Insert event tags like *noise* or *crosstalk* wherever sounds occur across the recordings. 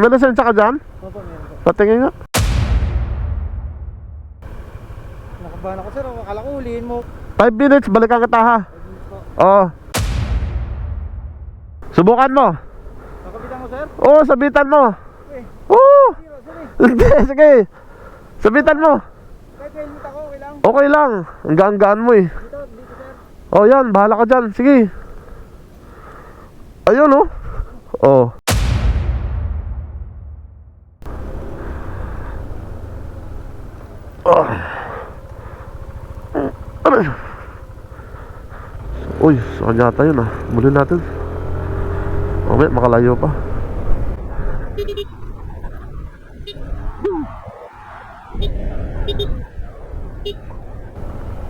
May lisensya ka dyan? Opo, meron po. Patingin nga. Nakabahan ako sir, akala ko huliin mo. 5 minutes, balikan kita ha. Oo. Subukan mo. Nakabitan mo sir? Oo, sabitan mo. Eh, Oo. zero, sorry. Hindi, sige. Sabitan mo. Kahit may helmet ako, okay lang. Okay lang. Ang gaan-gaan mo eh. Dito, dito sir. Oh, yan. Bahala ka dyan. Sige. Ayun, oh. Oh. Ah. Aray. Uy, saan yata yun ah. Muli natin. Mamaya, makalayo pa.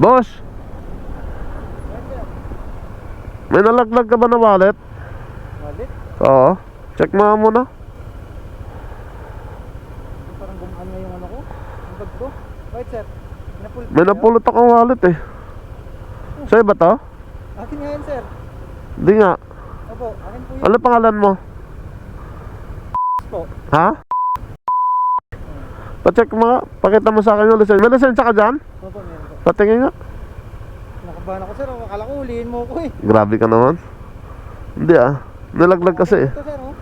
Boss! May nalaglag ka ba na wallet? Wallet? Oo. Check mo muna. Parang gumaan nga yung ano ko. Yung bag Bakit sir? Napul May napulot akong wallet eh. Sa'yo ba to? Akin nga yan sir. Di nga. Opo, akin po yun Ano pangalan mo? po. Ha? Pa-check mo nga. Pakita mo sa akin yung lisensya. May lisensya ka dyan? Opo, meron po. Patingin nga. Nakabahan ako sir, akala ko huliin mo ko eh. Grabe ka naman. Hindi ah. Nalaglag kasi eh. Ito sir oh.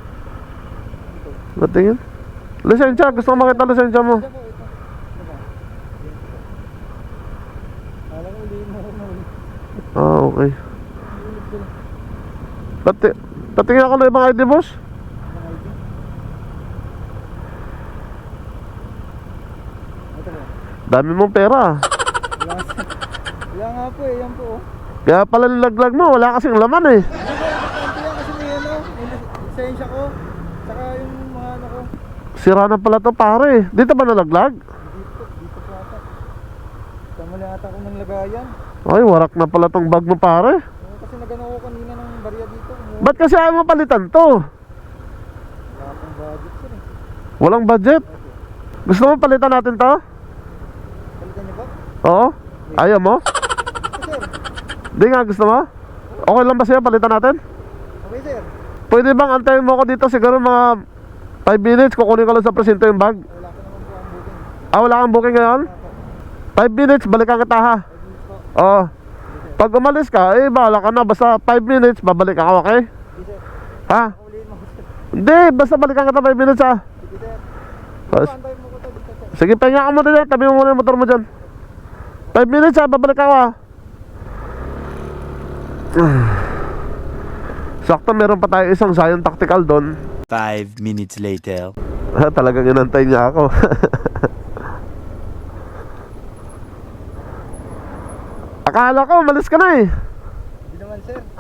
Patingin. Lisensya. Gusto ko makita lisensya mo. Ito po, ito. Ito ba? Akala ko huliin mo ko na huli. Ah, okay. Lang. Pati, patingin ako ng ibang ID boss. Ang ID. Po. Dami mong pera. Wala nga po eh, yan po oh. Kaya pala nilaglag mo. Wala kasing laman eh. Importante yan kasi may ano, lisensya ko. Saka yung mga ano ko. Sira na pala to pare. Dito ba nalaglag? Dito, dito po ata. Tama ata ko ng lagayan. Ay, warak na pala tong bag mo pare. Oo, kasi nagano ko kanina ng barya dito. Umuwi. Ba't kasi ayaw mo palitan to? Wala pang budget sir eh. Walang budget. Gusto mo palitan natin to? Palitan niyo ba? Oo? Ayaw mo? Sir. Di nga gusto mo? Okay lang ba sa'yo palitan natin? Okay sir. Pwede bang antayin mo ako dito siguro mga 5 minutes kukunin ko lang sa presinto yung bag? Wala ko naman po ang booking. Ah, wala kang booking ngayon? 5 minutes, balikan kita ha. 5. Oo. Pag umalis ka, eh bahala ka na. Basta 5 minutes, babalik ako, okay? Ha? Hindi, basta balikan kita 5 minutes ha. Sige pahinga ka muna dyan. Tabi mo muna yung motor mo dyan. 5 minutes ha, babalik ako ha. Sakto, meron pa tayo isang Zion Tactical doon. Five minutes later. Talagang inantay niya ako. *laughs* Akala ko, malis ka na eh. Hindi naman sir. *laughs*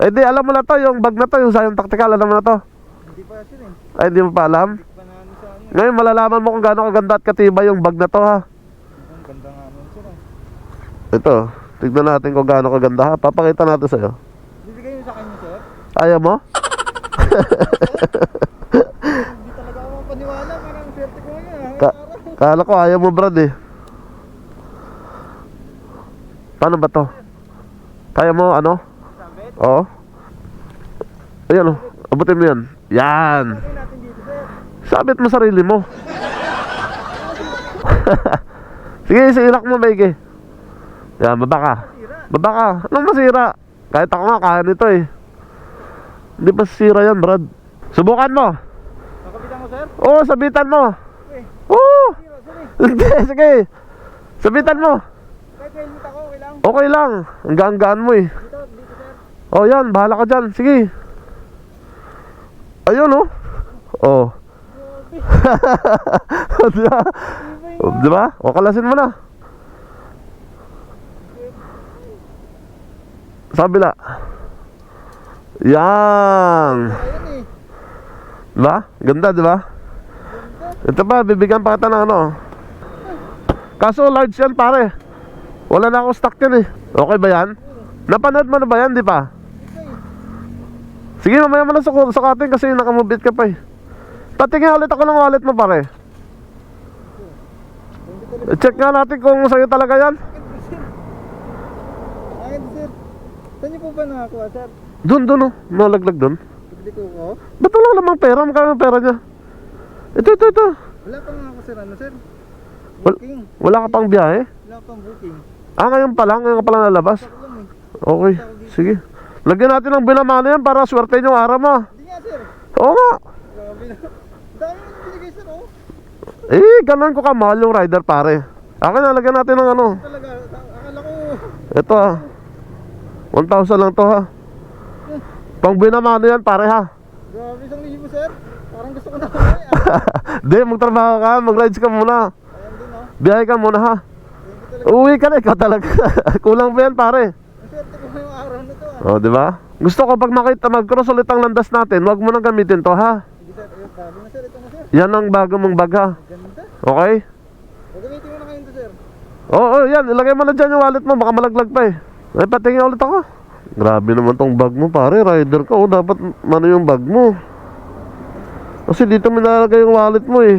Eh di, alam mo na to, yung bag na to, yung Zion Tactical, alam mo na to. Hindi pa sir eh. Ay, hindi mo pa alam? Hindi pa na ano sa ano. Ngayon, malalaman mo kung gaano kaganda at katibay yung bag na to ha. Ang ganda nga nun sir eh. Ito, tignan natin kung gaano kaganda ha. Papakita natin sa'yo. Bibigay niyo sa kanya sir? Ayaw mo? Hindi talaga ako mapaniwala. Parang swerte ko ngayon ah. Ka kala ko ayaw mo brad eh. Paano ba to? Kaya mo ano? Oo. Ayan o. Abutin mo yan. Yan. Sabit mo sarili mo. *laughs* Sige, silak mo, Maigi. Yan, baba ka. Baba ka. Anong masira? Kahit ako nga, kaya nito eh. Hindi pa sira yan, Brad. Subukan mo. Nakabitan mo sir? Oo, sabitan mo. Eh. Oo. *laughs* Hindi, sige. Sabitan mo. Kahit helmet ako, okay lang. Ang gaan-gaan mo eh. Oh, yan. Bahala ka dyan. Sige. Ayun, oh. Oh. *laughs* di ba? Oh, di ba? O, kalasin mo na. Sa kabila. Yan. Ayan eh. Di ba? Ganda, di ba? Ito pa, bibigyan pa kita ng ano. Kaso large yan, pare. Wala na akong stock yan eh. Okay ba yan? Napanood mo na ba yan, di pa? Sige, mamaya mo na sa sukatin kasi nakamubit ka pa eh. Patingin ulit ako ng wallet mo, pare. Check nga natin kung sa'yo talaga yan. Ayan sir. Saan niyo po ba nakakuha sir? Dun, dun, oh. Nalaglag dun. Bibili ko ko. Ba't wala namang pera? Magkano pera niya? Ito, ito, ito. Wala pa nga ako sir, ano sir? Booking. Wala ka pang biyahe? Wala pang booking. Ah, ngayon pa lang? Ngayon pala nalabas? Okay, sige. Lagyan natin ng binamana yan para swerte yung araw mo. Hindi nga sir. Oo nga. Grabe na. Dami na binigay sir oh. Eh, ganun ko kamahal yung rider pare. Akin na, lagyan natin ng ano. Talaga, ta- akala ko. Ito ah. 1,000 lang to ha. Pang binamano yan pare ha. Grabe isang libo sir. Parang gusto ko na *laughs* kumay ah. Di, magtrabaho ka, mag-rides ka muna. Ayan din oh. Biyahe ka muna ha. Uwi ka na, ikaw talaga. *laughs* Kulang pa yan pare. Ang swerte ko ngayong araw na to ah. O, di ba? Gusto ko pag makita mag-cross ulit ang landas natin, wag mo nang gamitin to ha. Hindi sir, ayun, grabe na sir. Ito na sir. Yan ang bago mong bag ha. Ganda. Okay? Gagamitin mo na kayo to sir. Oo, oh, yan. Ilagay mo na dyan yung wallet mo. Baka malaglag pa eh. Ay, patingin ulit ako. Grabe naman tong bag mo, pare. Rider ka. Oh, dapat ano yung bag mo. Kasi dito may nalagay yung wallet mo eh.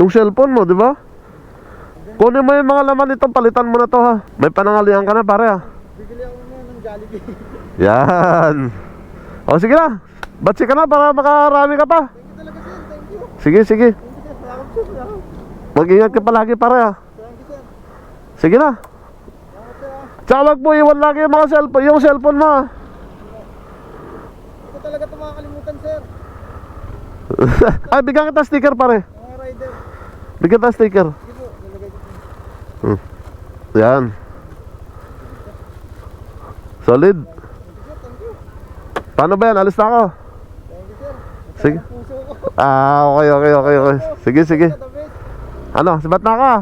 Yung cellphone mo, di ba? Kunin mo yung mga laman nito. Palitan mo na to ha. May panangalihan ka na, pare ha. Bibili ako ngayon ng Jollibee. Yan. O, sige na. Batsi ka na para makarami ka pa. Thank you talaga sir. Thank you. Sige, sige. Mag-ingat ka palagi, pare ha. Sige na. Tsaka wag mo iwan lagi yung mga cellphone, yung cellphone mo. ha. Hindi ko talaga ito makakalimutan sir. *laughs* Ay, bigyan kita sticker pare. Mga rider. Bigyan kita sticker. Po. Yan. Solid. Paano ba yan? Alis na ako. Sige. Ah, okay, okay, okay, okay. Sige, sige. Ano, sabat na ako.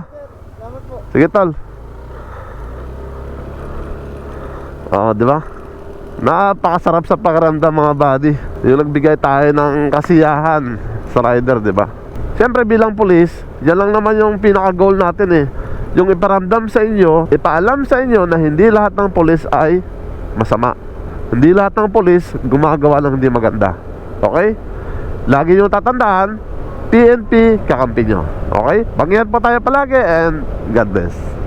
Sige, tol. Oo, di ba? Napakasarap sa pakiramdam mga buddy. Yung nagbigay tayo ng kasiyahan sa rider, di ba? Siyempre bilang pulis, yan lang naman yung pinaka-goal natin eh. Yung iparamdam sa inyo, ipaalam sa inyo na hindi lahat ng pulis ay masama. Hindi lahat ng pulis gumagawa ng hindi maganda. Okay? Lagi nyo tatandaan, PNP kakampi nyo. Okay? Bangyan po tayo palagi and God bless.